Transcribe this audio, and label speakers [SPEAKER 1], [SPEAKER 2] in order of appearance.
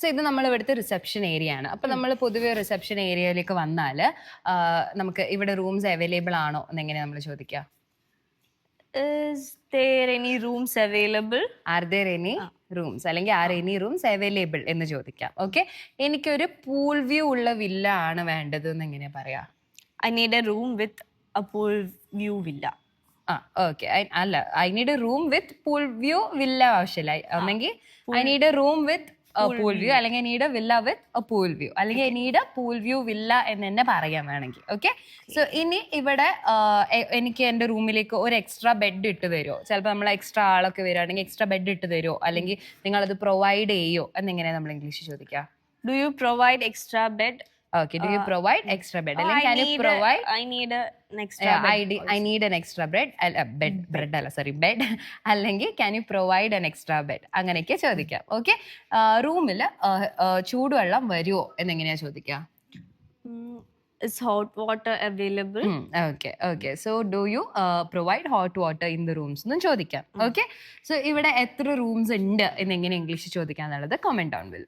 [SPEAKER 1] So ഇത് നമ്മൾ ഇവിടുത്തെ റിസപ്ഷൻ ഏരിയ ആണ്. അപ്പൊ നമ്മൾ പൊതുവെ റിസപ്ഷൻ ഏരിയയിലേക്ക് വന്നാൽ നമുക്ക് ഇവിടെ റൂംസ് അവൈലബിൾ ആണോ എന്നെങ്ങനെ നമ്മൾ ചോദിക്കുക?
[SPEAKER 2] Is there any rooms available?
[SPEAKER 1] Are there any rooms അല്ലെങ്കിൽ ആർ എനി റൂംസ് അവൈലബിൾ എന്ന് ചോദിക്കാം. ഓക്കെ എനിക്കൊരു പൂൾ വ്യൂ ഉള്ള വില്ല ആണ് വേണ്ടത് എന്ന് എങ്ങനെയാ പറയാ
[SPEAKER 2] I need a room with pool view villa.
[SPEAKER 1] ആ ഓക്കെ അല്ല I need a room with pool view villa ആവശ്യമില്ല. ഒന്നെങ്കിൽ I need a room with pool view അല്ലെങ്കിൽ need villa with a pool view അല്ലെങ്കിൽ നീഡ് പൂൾ വ്യൂ വില്ല എന്ന് തന്നെ പറയാൻ വേണമെങ്കിൽ. ഓക്കെ സോ ഇനി ഇവിടെ എനിക്ക് എന്റെ റൂമിലേക്ക് ഒരു എക്സ്ട്രാ ബെഡ് ഇട്ട് തരുമോ ചിലപ്പോൾ നമ്മൾ എക്സ്ട്രാ ആളൊക്കെ വരികയാണെങ്കിൽ എക്സ്ട്രാ ബെഡ് ഇട്ട് തരുമോ അല്ലെങ്കിൽ നിങ്ങളത് പ്രൊവൈഡ് ചെയ്യോ? എന്നിങ്ങനെ നമ്മൾ ഇംഗ്ലീഷ് ചോദിക്കാം.
[SPEAKER 2] Do you provide extra bed?
[SPEAKER 1] Do you provide extra bed
[SPEAKER 2] Oh,
[SPEAKER 1] provide
[SPEAKER 2] extra
[SPEAKER 1] bed? യു
[SPEAKER 2] need a-
[SPEAKER 1] provide
[SPEAKER 2] I need an extra bed.
[SPEAKER 1] I need an extra bread bed bread അല്ല sorry bed അല്ലെങ്കിൽ can you provide an extra bed അങ്ങനെയൊക്കെ ചോദിക്കാം. Okay റൂമിൽ ചൂടുവെള്ളം വരുമോ എന്നെങ്ങനെയാ ചോദിക്കാം?
[SPEAKER 2] Mm, is hot water available?
[SPEAKER 1] okay okay so do you provide hot water in the rooms? എന്നും ചോദിക്കാം. ഓക്കെ സോ ഇവിടെ എത്ര റൂംസ് ഉണ്ട് എന്ന് എങ്ങനെ ഇംഗ്ലീഷ് ചോദിക്കാന്നുള്ളത് കമന്റ് ഡൗൺ വിൽ